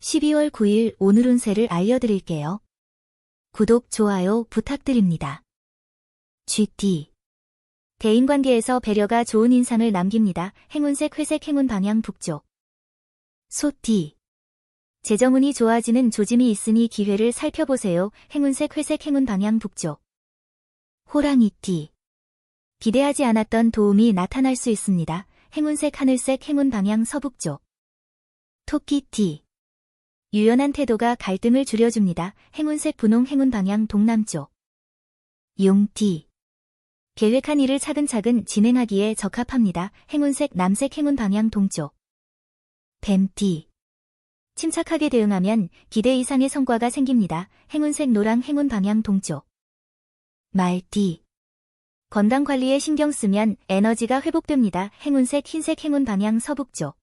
12월 9일 오늘 운세를 알려드릴게요. 구독, 좋아요 부탁드립니다. GT 대인관계에서 배려가 좋은 인상을 남깁니다. 행운색 회색 행운 방향 북쪽. 소띠 재정운이 좋아지는 조짐이 있으니 기회를 살펴보세요. 행운색 회색 행운 방향 북쪽. 호랑이띠 기대하지 않았던 도움이 나타날 수 있습니다. 행운색 하늘색 행운 방향 서북쪽. 토끼띠 유연한 태도가 갈등을 줄여줍니다. 행운색 분홍 행운 방향 동남쪽. 용띠. 계획한 일을 차근차근 진행하기에 적합합니다. 행운색 남색 행운 방향 동쪽. 뱀띠. 침착하게 대응하면 기대 이상의 성과가 생깁니다. 행운색 노랑 행운 방향 동쪽. 말띠. 건강 관리에 신경 쓰면 에너지가 회복됩니다. 행운색 흰색 행운 방향 서북쪽.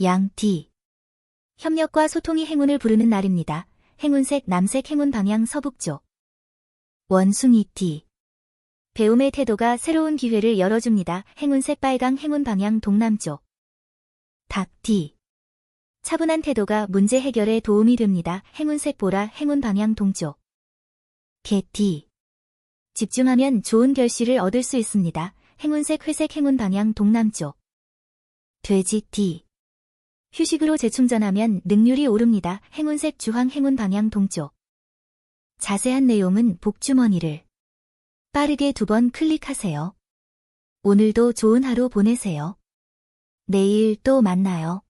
양띠. 협력과 소통이 행운을 부르는 날입니다. 행운색 남색 행운 방향 서북쪽. 원숭이 띠. 배움의 태도가 새로운 기회를 열어줍니다. 행운색 빨강 행운 방향 동남쪽. 닭 띠. 차분한 태도가 문제 해결에 도움이 됩니다. 행운색 보라 행운 방향 동쪽. 개 띠. 집중하면 좋은 결실을 얻을 수 있습니다. 행운색 회색 행운 방향 동남쪽. 돼지 띠. 휴식으로 재충전하면 능률이 오릅니다. 행운색 주황 행운 방향 동쪽. 자세한 내용은 복주머니를 빠르게 두 번 클릭하세요. 오늘도 좋은 하루 보내세요. 내일 또 만나요.